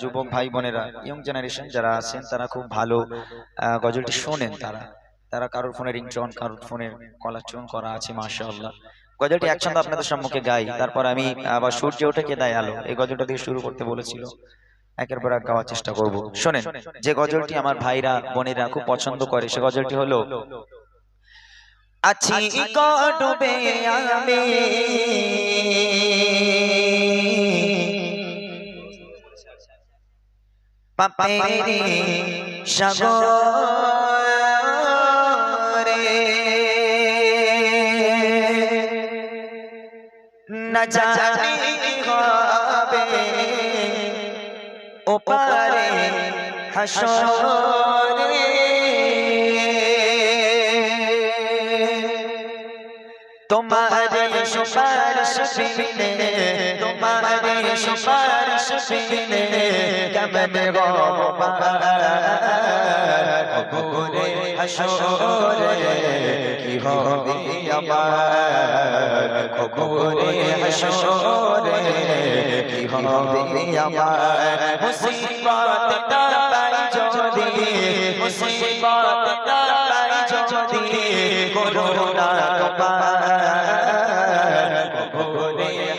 যুবক ভাই বোনেরা ইয়ং জেনারেশন যারা আছেন, তারা খুব ভালো গজলটি শোনেন তারা। তারা কারোর ফোনে রিংটোন, কারোর ফোনে কলার টোন করা আছে, মাশাআল্লাহ। গজলটি একছন্দ আপনাদের সম্মুখে গাই, তারপর আমি আবার সূর্য ওঠে কে দেয় আলো, এই গজলটা দিয়ে শুরু করতে বলেছিল। একের পর এক গাওয়ার চেষ্টা করব। শোনেন, যে গজলটি আমার ভাইরা, বোনেরা খুব পছন্দ করে, সে গজলটি হলো, আছি কডবে আমি পাপেরি সাগরে। না জানি হবে ওপারে হাসরে। তোমার সুপারিশ বিনে তোমার সুপারিশ বিনে কেমন গরে হাসরে কি হবে আমার কবরে হাসরে কি হবে আমার মুসিবত পাই যদি মুসিবত পাই যদি করোনা কবরে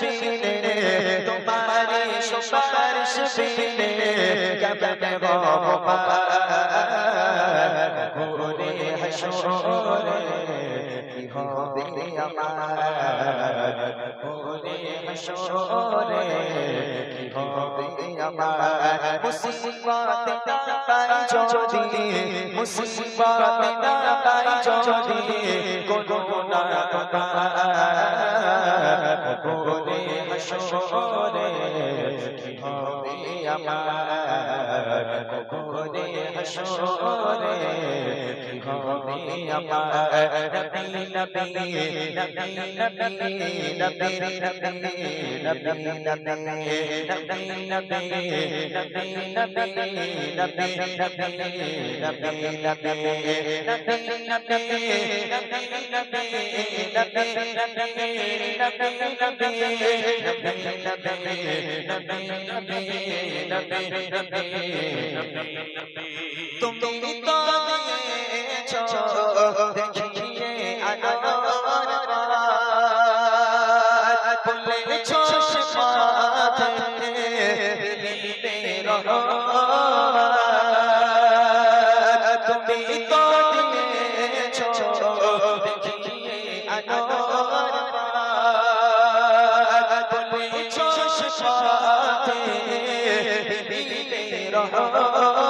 পিলে তোমার সুপারিশ পিলে কেমন বাবা হাসরে কি হবে আমার ঘুরে হাসরে কি হবে আমার মুসিবত না পাই যদি মুসিবত না পাই যদি কোনো না ঘুরে হাসরে কি হবে আমার ঘুরে হাসরে কি হবে নবী নবী নবী নবী নবী নবী নবী নবী নবী নবী তুমি তো দেখিয়ে আনোয়ার পার বলেছ মাথাতে দিলে তুমি তো দিয়েছ দেখিয়ে আনোয়ার পার বলেছ মাথাতে দিলে রহ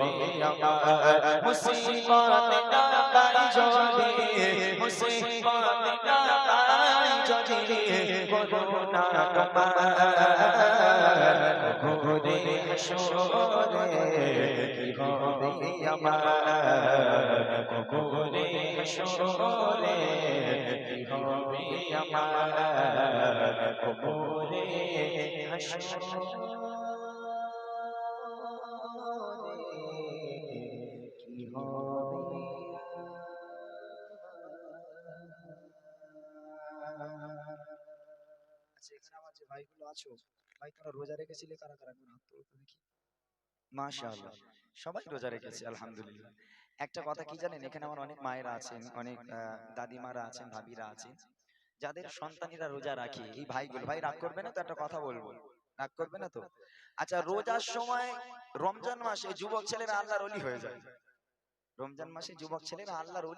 হবে আমার মুসিবত না পাই যদি মুসিবত না পাই যদি করোনা তোমার ঘুরে হাসরে আচ্ছা এখানে আমার যে ভাইগুলো আছো ভাই তোমরা রোজা রেখেছিলে? কারা কারা হাত তো দেখি। মাশাআল্লাহ। সবাই রোজা রেখেছে আলহামদুলিল্লাহ। একটা কথা কি জানেন? এখানে আমার অনেক মায়েরা আছেন অনেক দাদিমারা আছেন ভাবিরা আছেন। যাদের সন্তানেরা রোজা রাখে এই ভাইগুলো ভাই রাগ করবে না তো? একটা কথা বলব। রাগ করবে। না তো? আচ্ছা রোজার সময় রমজান মাসে যুবক ছেলেরা আল্লাহর অলি হয়ে যায়। রমজান মাসে যুবক ছেলেরা আল্লাহর অলি